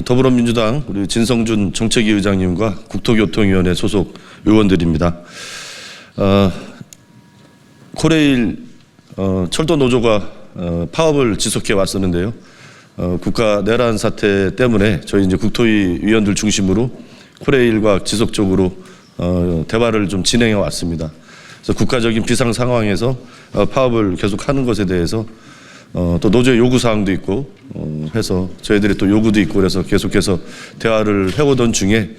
더불어민주당 우리 진성준 정책위 의장님과 국토교통위원회 소속 의원들입니다. 어, 코레일 어, 철도 노조가 어, 파업을 지속해 왔었는데요. 어, 국가 내란 사태 때문에 저희 이제 국토위 위원들 중심으로 코레일과 지속적으로 어, 대화를 좀 진행해 왔습니다. 그래서 국가적인 비상 상황에서 어, 파업을 계속하는 것에 대해서 어, 또 노조의 요구 사항도 있고 어, 해서 저희들이 또 요구도 있고 그래서 계속해서 대화를 해오던 중에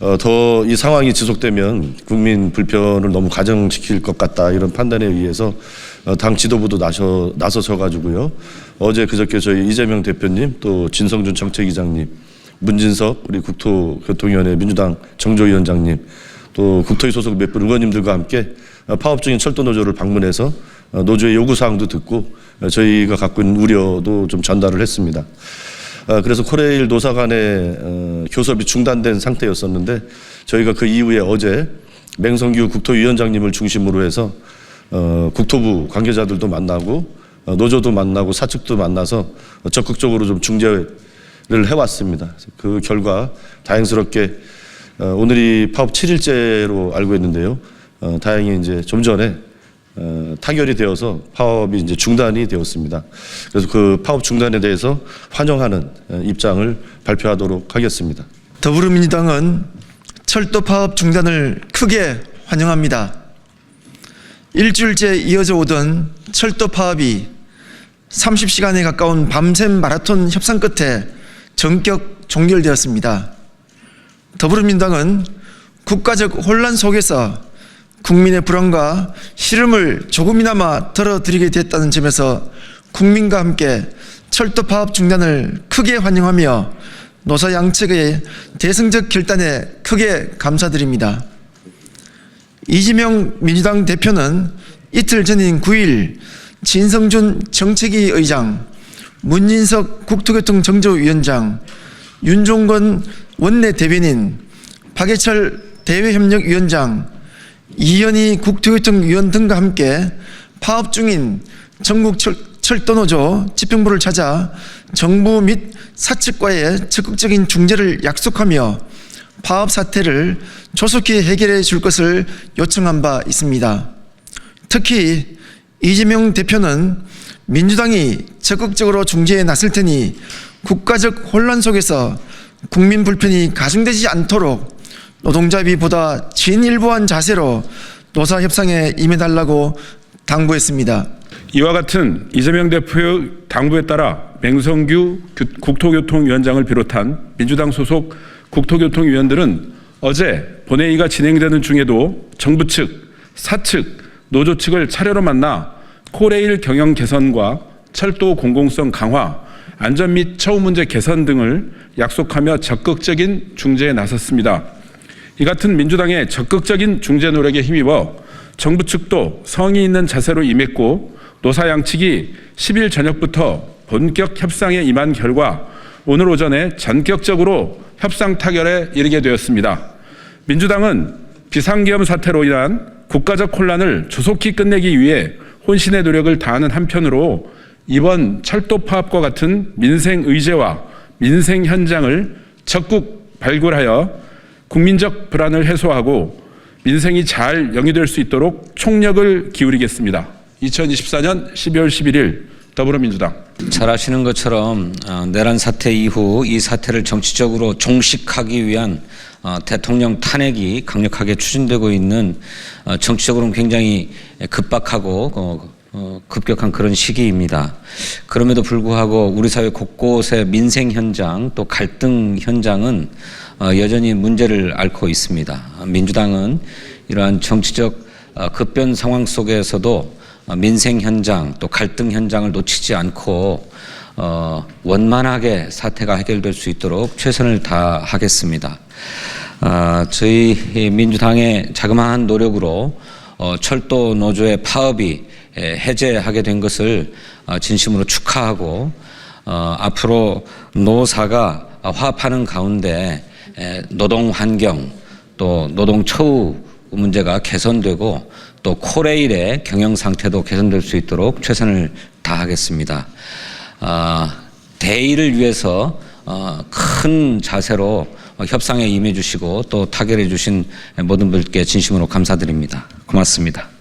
어, 더 이 상황이 지속되면 국민 불편을 너무 가정시킬 것 같다 이런 판단에 의해서 어, 당 지도부도 나서 나서서 가지고요. 어제 그저께 저희 이재명 대표님 또 진성준 정책위장님 문진석 우리 국토교통위원회 민주당 정조위원장님 또 국토위 소속 몇 분 의원님들과 함께 어, 파업 중인 철도 노조를 방문해서 어, 노조의 요구 사항도 듣고 어, 저희가 갖고 있는 우려도 좀 전달을 했습니다. 어, 그래서 코레일 노사 간의 어, 교섭이 중단된 상태였었는데 저희가 그 이후에 어제 맹성규 국토위원장님을 중심으로 해서 어, 국토부 관계자들도 만나고 어, 노조도 만나고 사측도 만나서 적극적으로 좀 중재를 해왔습니다. 그 결과 다행스럽게 어, 오늘이 파업 7일째로 알고 있는데요. 어, 다행히 이제 좀 전에 어, 타결이 되어서 파업이 이제 중단이 되었습니다. 그래서 그 파업 중단에 대해서 환영하는 어, 입장을 발표하도록 하겠습니다. 더불어민주당은 철도 파업 중단을 크게 환영합니다. 일주일째 이어져 오던 철도 파업이 30시간에 가까운 밤샘 마라톤 협상 끝에 전격 종결되었습니다. 더불어민주당은 국가적 혼란 속에서 국민의 불안과 시름을 조금이나마 덜어드리게 됐다는 점에서 국민과 함께 철도 파업 중단을 크게 환영하며 노사 양측의 대승적 결단에 크게 감사드립니다. 이재명 민주당 대표는 이틀 전인 9일 진성준 정책위 의장, 문진석 국토교통정조위원장, 윤종건 원내 대변인, 박예철 대외협력위원장, 이현희 국토교통위원 등과 함께 파업 중인 전국 철, 철도노조 집행부를 찾아 정부 및 사측과의 적극적인 중재를 약속하며 파업 사태를 조속히 해결해 줄 것을 요청한 바 있습니다. 특히 이재명 대표는 민주당이 적극적으로 중재에 나설 테니 국가적 혼란 속에서 국민 불편이 가중되지 않도록 노동자비보다 진일보한 자세로 노사 협상에 임해달라고 당부했습니다. 이와 같은 이재명 대표의 당부에 따라 맹성규 규- 국토교통위원장을 비롯한 민주당 소속 국토교통위원들은 어제 본회의가 진행되는 중에도 정부 측, 사측, 노조 측을 차례로 만나 코레일 경영 개선과 철도 공공성 강화, 안전 및 처우 문제 개선 등을 약속하며 적극적인 중재에 나섰습니다. 이 같은 민주당의 적극적인 중재 노력에 힘입어 정부 측도 성의 있는 자세로 임했고 노사 양측이 10일 저녁부터 본격 협상에 임한 결과 오늘 오전에 전격적으로 협상 타결에 이르게 되었습니다. 민주당은 비상계엄 사태로 인한 국가적 혼란을 조속히 끝내기 위해 혼신의 노력을 다하는 한편으로 이번 철도 파업과 같은 민생 의제와 민생 현장을 적극 발굴하여 국민적 불안을 해소하고 민생이 잘 영위될 수 있도록 총력을 기울이겠습니다. 2024년 12월 11일 더불어민주당 잘 아시는 것처럼 어, 내란 사태 이후 이 사태를 정치적으로 종식하기 위한 어, 대통령 탄핵이 강력하게 추진되고 있는 어, 정치적으로는 굉장히 급박하고 급격한 그런 시기입니다. 그럼에도 불구하고 우리 사회 곳곳의 민생 현장 또 갈등 현장은 어, 여전히 문제를 앓고 있습니다. 민주당은 이러한 정치적 어, 급변 상황 속에서도 어, 민생 현장 또 갈등 현장을 놓치지 않고 어, 원만하게 사태가 해결될 수 있도록 최선을 다하겠습니다. 아, 저희 이 민주당의 자그마한 노력으로 어, 철도 노조의 파업이 에, 해제하게 된 것을 어, 진심으로 축하하고 어, 앞으로 노사가 화합하는 가운데 에, 노동 환경 또 노동 처우 문제가 개선되고 또 코레일의 경영 상태도 개선될 수 있도록 최선을 다하겠습니다. 아, 대의를 위해서 어, 큰 자세로 어, 협상에 임해 주시고 또 타결해 주신 모든 분께 진심으로 감사드립니다. 고맙습니다.